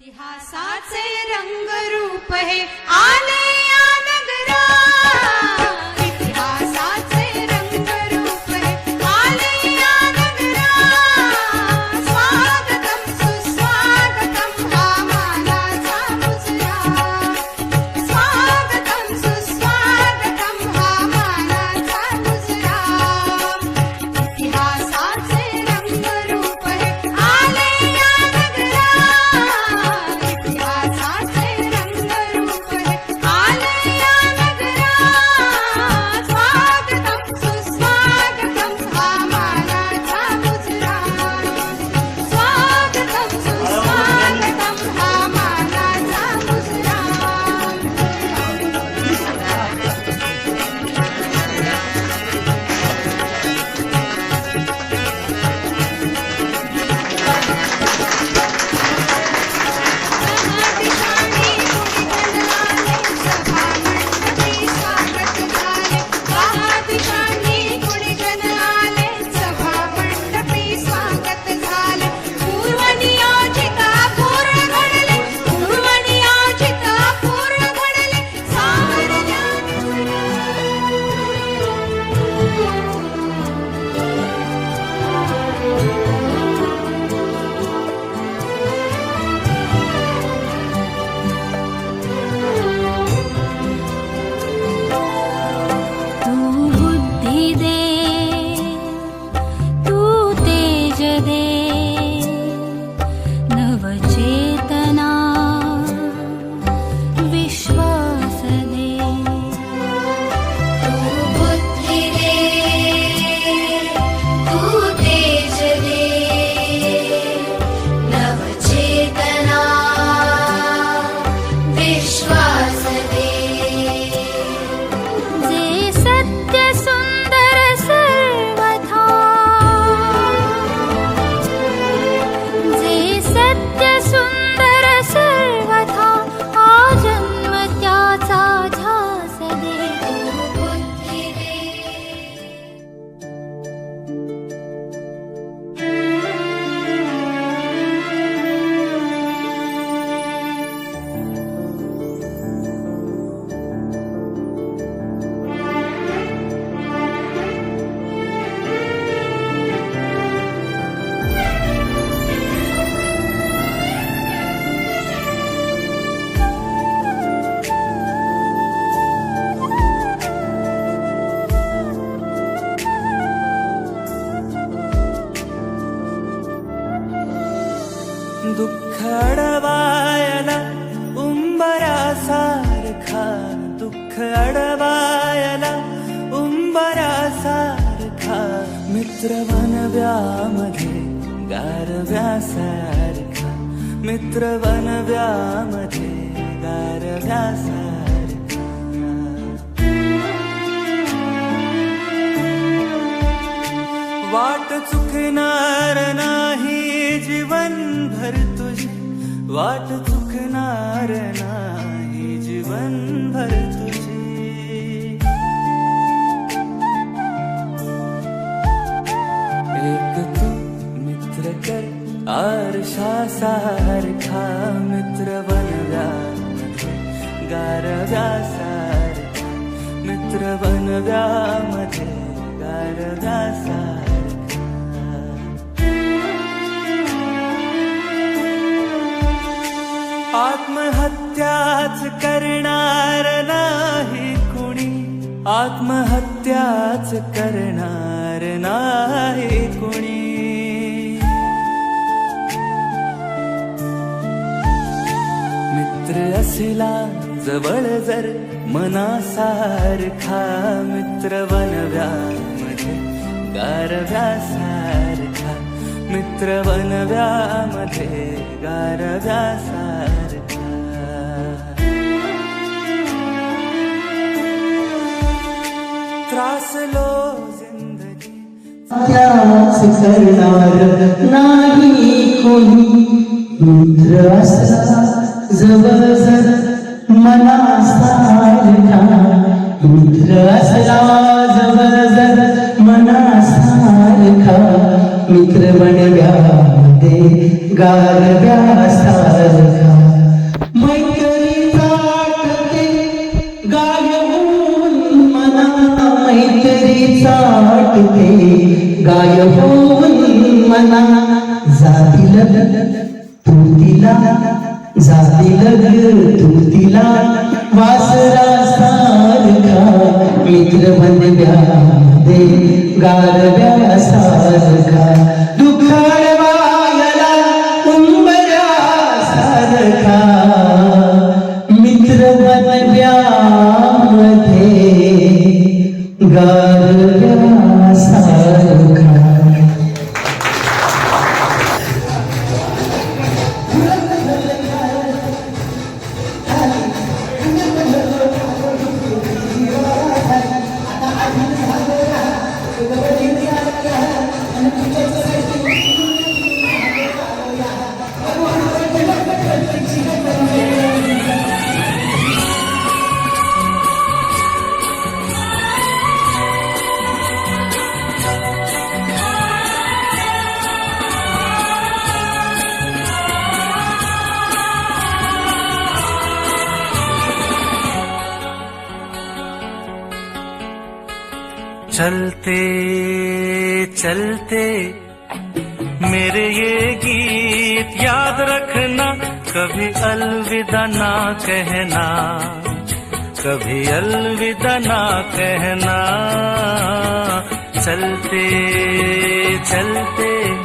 इतिहासाचे रंगरूप हे आ दुःख अडवायला उंबरासारखा दुःख अडवायला उंबरासारखा मित्र वनव्यामध्ये गारव्यासारखा मित्र वनव्यामध्ये गारव्यासारखा वाट चुकणार नाही जीवनभर तुझी वाट चुकणार नाही जीवनभर तुझी. एक तू मित्र कर आरशासारखा मित्र बनव्यामध्ये गारव्यासारखा मित्र बनव्या करणार नाही कुणी. आत्महत्याच करणार नाही कुणी. मित्र असला जवळ जर मनासारखा मित्र वनव्यामध्ये गारव्यासारखा मित्र वनव्यामध्ये गारव्यासारखा त्रासलो जिंदगी. त्याच करणार नाही कोणी मित्र असला जवळ जर मनासारखा. मित्र असला जवळ जर मनासारखा. मित्र चाटते गाय होऊन मना. जातील तुतीला जातील तुतीला वासरा सारखा मित्र बनव्या दे. गारव्या सारखा. दुखाळवायला गा गारव्या चलते चलते। मेरे ये गीत याद रखना कभी अलविदा ना कहना। कभी अलविदा ना कहना। चलते चलते।